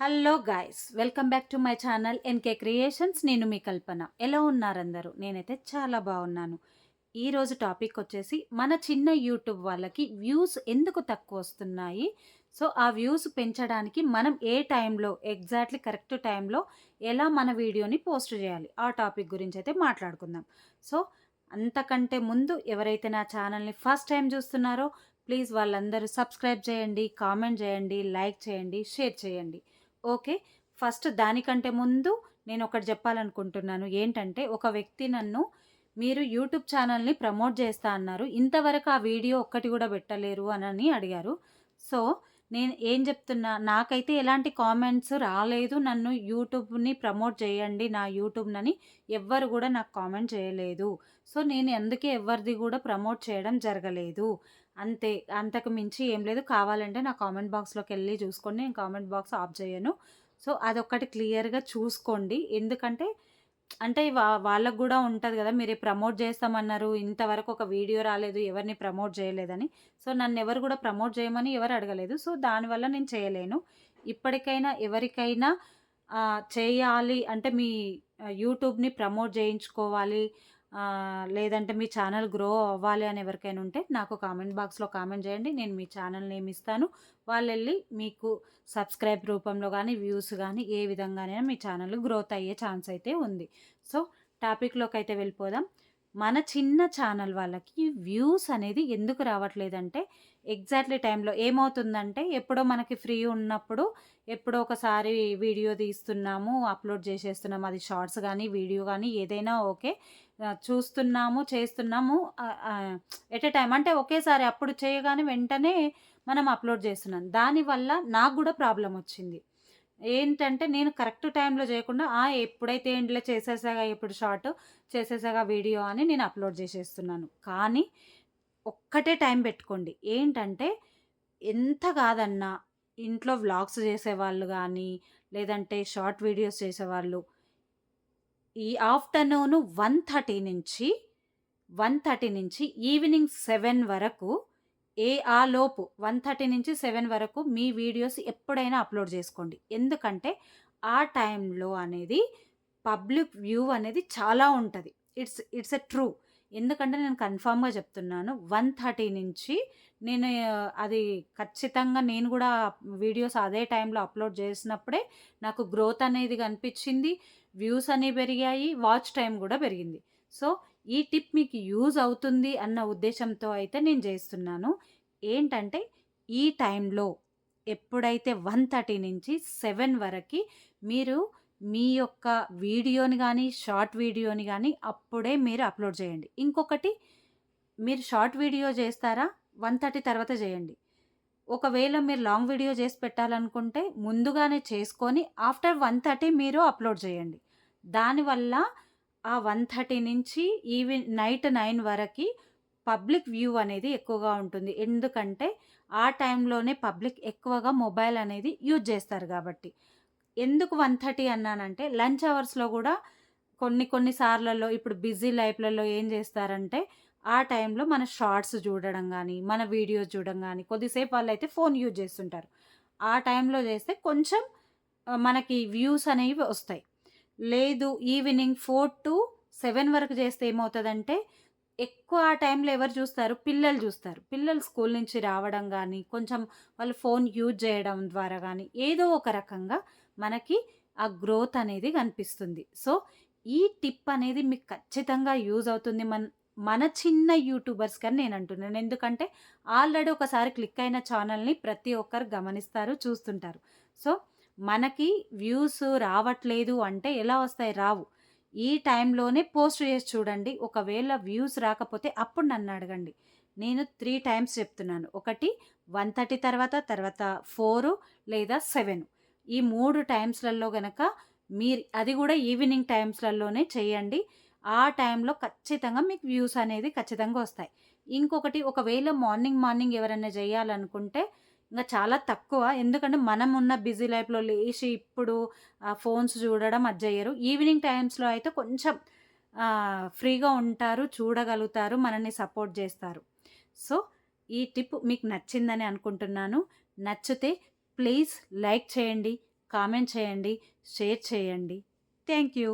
Hello guys welcome back to my channel NK creations. నేను మీ కల్పన. ఎలా ఉన్నారందరూ? నేనైతే చాలా బాగున్నాను. ఈరోజు టాపిక్ వచ్చేసి మన చిన్న యూట్యూబ్ వాళ్ళకి వ్యూస్ ఎందుకు తక్కువ వస్తున్నాయి? సో ఆ వ్యూస్ పెంచడానికి మనం ఏ టైంలో ఎగ్జాక్ట్లీ కరెక్ట్ టైంలో ఎలా మన వీడియోని పోస్ట్ చేయాలి? ఆ టాపిక్ గురించి అయితే మాట్లాడుకుందాం. సో అంతకంటే ముందు ఎవరైతే నా ఛానల్ని ఫస్ట్ టైం చూస్తున్నారో ప్లీజ్ వాళ్ళందరూ సబ్స్క్రైబ్ చేయండి కామెంట్ చేయండి లైక్ చేయండి షేర్ చేయండి. ఓకే. ఫస్ట్ దానికంటే ముందు నేను ఒకటి చెప్పాలనుకుంటున్నాను. ఏంటంటే ఒక వ్యక్తి నన్ను మీరు యూట్యూబ్ ఛానల్ని ప్రమోట్ చేస్తా అన్నారు. ఇంతవరకు ఆ వీడియో ఒక్కటి కూడా పెట్టలేరు అని అడిగారు. సో నేను ఏం చెప్తున్నా నాకైతే ఎలాంటి కామెంట్స్ రాలేదు. నన్ను యూట్యూబ్ని ప్రమోట్ చేయండి నా యూట్యూబ్నని ఎవ్వరు కూడా నాకు కామెంట్ చేయలేదు. సో నేను అందుకే ఎవరిది కూడా ప్రమోట్ చేయడం జరగలేదు. అంతే అంతకు మించి ఏం లేదు. కావాలంటే నా కామెంట్ బాక్స్లోకి వెళ్ళి చూసుకోండి. నేను కామెంట్ బాక్స్ ఆఫ్ చేయను. సో అదొక్కటి క్లియర్గా చూసుకోండి. ఎందుకంటే అంటే వా వాళ్ళకు కూడా ఉంటుంది కదా మీరు ప్రమోట్ చేస్తామన్నారు. ఇంతవరకు ఒక వీడియో రాలేదు ఎవరిని ప్రమోట్ చేయలేదని. సో నన్ను ఎవరు కూడా ప్రమోట్ చేయమని ఎవరు అడగలేదు. సో దానివల్ల నేను చేయలేను. ఇప్పటికైనా ఎవరికైనా చేయాలి అంటే మీ యూట్యూబ్ని ప్రమోట్ చేయించుకోవాలి. లేదంటే మీ ఛానల్ గ్రో అవ్వాలి అని ఎవరికైనా ఉంటే నాకు కామెంట్ బాక్స్లో కామెంట్ చేయండి. నేను మీ ఛానల్ నేమ్ ఇస్తాను. వాళ్ళు వెళ్ళి మీకు సబ్స్క్రైబ్ రూపంలో కానీ వ్యూస్ కానీ ఏ విధంగానైనా మీ ఛానల్ గ్రోత్ అయ్యే ఛాన్స్ అయితే ఉంది. సో టాపిక్లోకి అయితే వెళ్ళిపోదాం. మన చిన్న ఛానల్ వాళ్ళకి వ్యూస్ అనేది ఎందుకు రావట్లేదంటే ఎగ్జాక్ట్లీ టైంలో ఏమవుతుందంటే ఎప్పుడో మనకి ఫ్రీ ఉన్నప్పుడు ఎప్పుడో ఒకసారి వీడియో తీస్తున్నాము అప్లోడ్ చేసేస్తున్నాము అది షార్ట్స్ కానీ వీడియో కానీ ఏదైనా ఓకే చూస్తున్నాము చేస్తున్నాము ఎట్ ఎ టైం అంటే ఒకేసారి అప్పుడు చేయగానే వెంటనే మనం అప్లోడ్ చేస్తున్నాం. దానివల్ల నాకు కూడా ప్రాబ్లం వచ్చింది ఏంటంటే నేను కరెక్ట్ టైంలో చేయకుండా ఆ ఎప్పుడైతే ఇంట్లో చేసేసాగా ఇప్పుడు షార్ట్ చేసేసాగా వీడియో అని నేను అప్లోడ్ చేసేస్తున్నాను. కానీ ఒక్కటే టైం పెట్టుకోండి. ఏంటంటే ఎంత కాదన్నా ఇంట్లో వ్లాగ్స్ చేసేవాళ్ళు కానీ లేదంటే షార్ట్ వీడియోస్ చేసేవాళ్ళు ఈ ఆఫ్టర్నూన్ వన్ థర్టీ నుంచి వన్ థర్టీ నుంచి ఈవినింగ్ సెవెన్ వరకు ఏ ఆ లోపు వన్ థర్టీ నుంచి సెవెన్ వరకు మీ వీడియోస్ ఎప్పుడైనా అప్లోడ్ చేసుకోండి. ఎందుకంటే ఆ టైంలో అనేది పబ్లిక్ వ్యూ అనేది చాలా ఉంటుంది. It's it's a true. ఎందుకంటే నేను కన్ఫామ్గా చెప్తున్నాను వన్ థర్టీ నుంచి నేను అది ఖచ్చితంగా నేను కూడా వీడియోస్ అదే టైంలో అప్లోడ్ చేసినప్పుడే నాకు గ్రోత్ అనేది కనిపించింది వ్యూస్ అనేవి పెరిగాయి వాచ్ టైం కూడా పెరిగింది. సో ఈ టిప్ మీకు యూజ్ అవుతుంది అన్న ఉద్దేశంతో అయితే నేను చేస్తున్నాను. ఏంటంటే ఈ టైంలో ఎప్పుడైతే వన్ థర్టీ నుంచి సెవెన్ వరకు మీరు మీ యొక్క వీడియోని కానీ షార్ట్ వీడియోని కానీ అప్పుడే మీరు అప్లోడ్ చేయండి. ఇంకొకటి మీరు షార్ట్ వీడియో చేస్తారా? వన్ థర్టీ తర్వాత చేయండి. ఒకవేళ మీరు లాంగ్ వీడియో చేసి పెట్టాలనుకుంటే ముందుగానే చేసుకొని ఆఫ్టర్ వన్ థర్టీ మీరు అప్లోడ్ చేయండి. దానివల్ల ఆ వన్ థర్టీ నుంచి ఈవిన్ నైట్ నైన్ వరకు పబ్లిక్ వ్యూ అనేది ఎక్కువగా ఉంటుంది. ఎందుకంటే ఆ టైంలోనే పబ్లిక్ ఎక్కువగా మొబైల్ అనేది యూజ్ చేస్తారు కాబట్టి. ఎందుకు వన్ థర్టీ అన్నానంటే లంచ్ అవర్స్లో కూడా కొన్ని కొన్ని సార్లలో ఇప్పుడు బిజీ లైఫ్లలో ఏం చేస్తారంటే ఆ టైంలో మన షార్ట్స్ చూడడం కానీ మన వీడియోస్ చూడడం కానీ కొద్దిసేపు వాళ్ళు అయితే ఫోన్ యూజ్ చేస్తుంటారు. ఆ టైంలో చేస్తే కొంచెం మనకి వ్యూస్ అనేవి వస్తాయి. లేదు ఈవినింగ్ ఫోర్ టు సెవెన్ వరకు చేస్తే ఏమవుతుందంటే ఎక్కువ ఆ టైంలో ఎవరు చూస్తారు? పిల్లలు చూస్తారు. పిల్లలు స్కూల్ నుంచి రావడం కానీ కొంచెం వాళ్ళు ఫోన్ యూజ్ చేయడం ద్వారా కానీ ఏదో ఒక రకంగా మనకి ఆ గ్రోత్ అనేది కనిపిస్తుంది. సో ఈ టిప్ అనేది మీకు ఖచ్చితంగా యూజ్ అవుతుంది. మన మన చిన్న యూట్యూబర్స్ కానీ నేను అంటున్నాను. ఎందుకంటే ఆల్రెడీ ఒకసారి క్లిక్ అయిన ఛానల్ని ప్రతి ఒక్కరు గమనిస్తారు చూస్తుంటారు. సో మనకి వ్యూస్ రావట్లేదు అంటే ఎలా వస్తాయి? రావు. ఈ టైంలోనే పోస్ట్ చేసి చూడండి. ఒకవేళ వ్యూస్ రాకపోతే అప్పుడు నన్ను అడగండి. నేను త్రీ టైమ్స్ చెప్తున్నాను. ఒకటి వన్ థర్టీ తర్వాత తర్వాత ఫోర్ లేదా సెవెన్. ఈ మూడు టైమ్స్లలో గనక మీరు అది కూడా ఈవినింగ్ టైమ్స్లలోనే చేయండి. ఆ టైంలో ఖచ్చితంగా మీకు వ్యూస్ అనేది ఖచ్చితంగా వస్తాయి. ఇంకొకటి ఒకవేళ మార్నింగ్ మార్నింగ్ ఎవరైనా చేయాలనుకుంటే ఇంకా చాలా తక్కువ ఎందుకంటే మనం ఉన్న బిజీ లైఫ్లో లేచి ఇప్పుడు ఆ ఫోన్స్ చూడడం అది ఈవినింగ్ టైమ్స్లో అయితే కొంచెం ఫ్రీగా ఉంటారు చూడగలుగుతారు మనల్ని సపోర్ట్ చేస్తారు సో ఈ టిప్ మీకు నచ్చిందని అనుకుంటున్నాను నచ్చితే ప్లీజ్ లైక్ చేయండి కామెంట్ చేయండి, షేర్ చేయండి. Thank you.